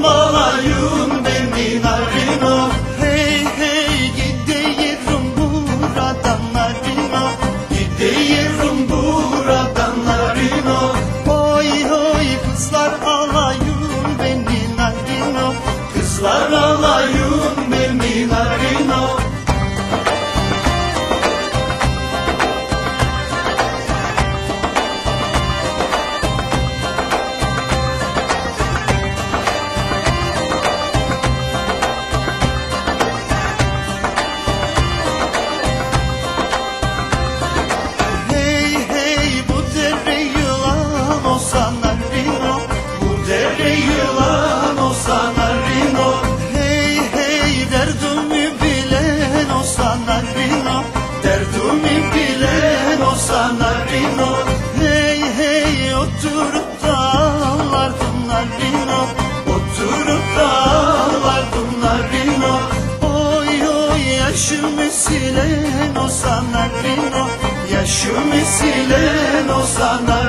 Malayım beni narino Hey hey gidiyorum buradan narino Gidiyorum buradan narino Oy oy kızlar alayım beni narino Kızlar alayım narino Oy oy yaşımı silen o sanarino Yaşımı silen o sanarino